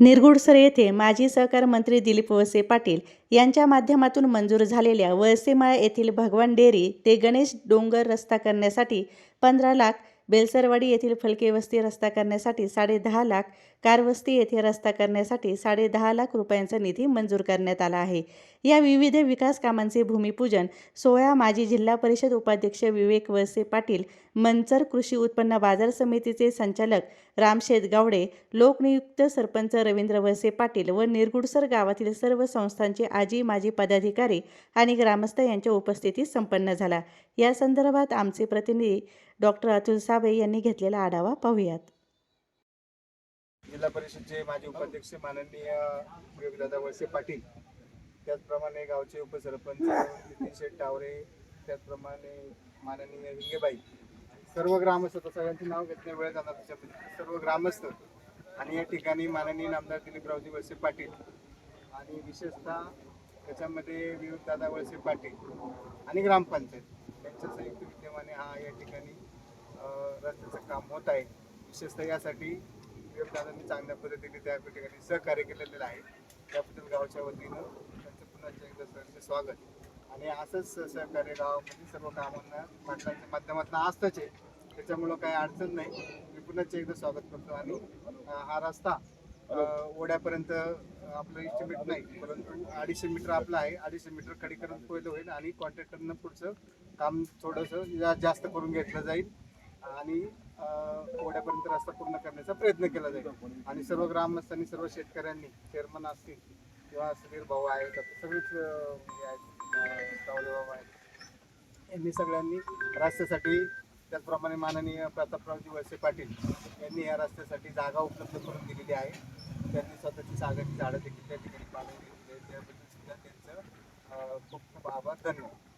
निरगुडसर येथे माजी सहकार मंत्री दिलीप वसे पाटील यांच्या माध्यमातून मंजूर झालेल्या वळसेमाळ येथील भगवान डेअरी ते गणेश डोंगर रस्ता करण्यासाठी पंधरा लाख बेलसरवाडी येथील फलके वस्ती रस्ता करण्यासाठी साडे दहा लाख कारवस्ती येथे रस्ता करण्यासाठी साडे दहा लाख रुपयांचा निधी मंजूर करण्यात आला आहे. या विविध विकास कामांचे भूमिपूजन सोळा माजी जिल्हा परिषद उपाध्यक्ष विवेक वळसे पाटील मंचर कृषी उत्पन्न बाजार समितीचे संचालक रामशेत गावडे लोकनियुक्त सरपंच रवींद्र वळसे पाटील व निरगुडसर गावातील सर्व संस्थांचे आजी माजी पदाधिकारी आणि ग्रामस्थ यांच्या उपस्थितीत संपन्न झाला. या संदर्भात आमचे प्रतिनिधी डॉक्टर अतुल साबळे यांनी घेतलेला आढावा पाहूयात. जिल्हा परिषदचे माजी उपाध्यक्ष माननीय योगदादा वळसे पाटील त्याचप्रमाणे गावचे उपसरपंच नितीन शेठ टावरे त्याचप्रमाणे माननीय विंगेबाई. सर्व ग्रामस्थ तर सगळ्यांचे नाव घेतले वेळ जाणार त्याच्यामध्ये सर्व ग्रामस्थ आणि या ठिकाणी माननीय नामदार दिलीपरावजी वळसे पाटील आणि विशेषतः त्याच्यामध्ये विवेकदादा वळसे पाटील आणि ग्रामपंचायत यांच्या संयुक्त विद्यमाने हा या ठिकाणी रस्त्याचं काम होत आहे. विशेषतः यासाठी विवेकदादांनी चांगल्या पद्धतीने त्या ठिकाणी सहकार्य केलेलं आहे. त्याबद्दल गावच्या वतीनं त्यांचं पुन्हा एकदा सहर्ष स्वागत. आणि असंच सहकार्य गावामध्ये सर्व कामांना पाटलांच्या माध्यमातून असतंच आहे. त्याच्यामुळं काही अडचण नाही. मी पुन्हा एकदा स्वागत करतो. आणि हा रस्ता ओढ्यापर्यंत आपलं इस्टिमेट नाही परंतु अडीचशे मीटर आपलं आहे. अडीचशे मीटर खडीकरण पहिलं होईल आणि कॉन्ट्रॅक्टरनं पुढचं काम थोडंसं जास्त करून घेतलं जाईल. आणि ओढ्यापर्यंत रस्ता पूर्ण करण्याचा प्रयत्न केला जाईल. आणि सर्व ग्रामस्थांनी सर्व शेतकऱ्यांनी चेअरमन असतील किंवा सुधीर भाऊ आहेत आता सगळेच हे आहेत भाऊ आहेत. यांनी सगळ्यांनी रस्त्यासाठी त्याचप्रमाणे माननीय प्रतापरावजी वळसे पाटील यांनी या रस्त्यासाठी जागा उपलब्ध करून दिलेली आहे. त्यांनी स्वतःची जागाची झाडं देखील त्या ठिकाणी बांधून दिली त्याबद्दल सुद्धा त्यांचं खूप खूप आभार. धन्यवाद.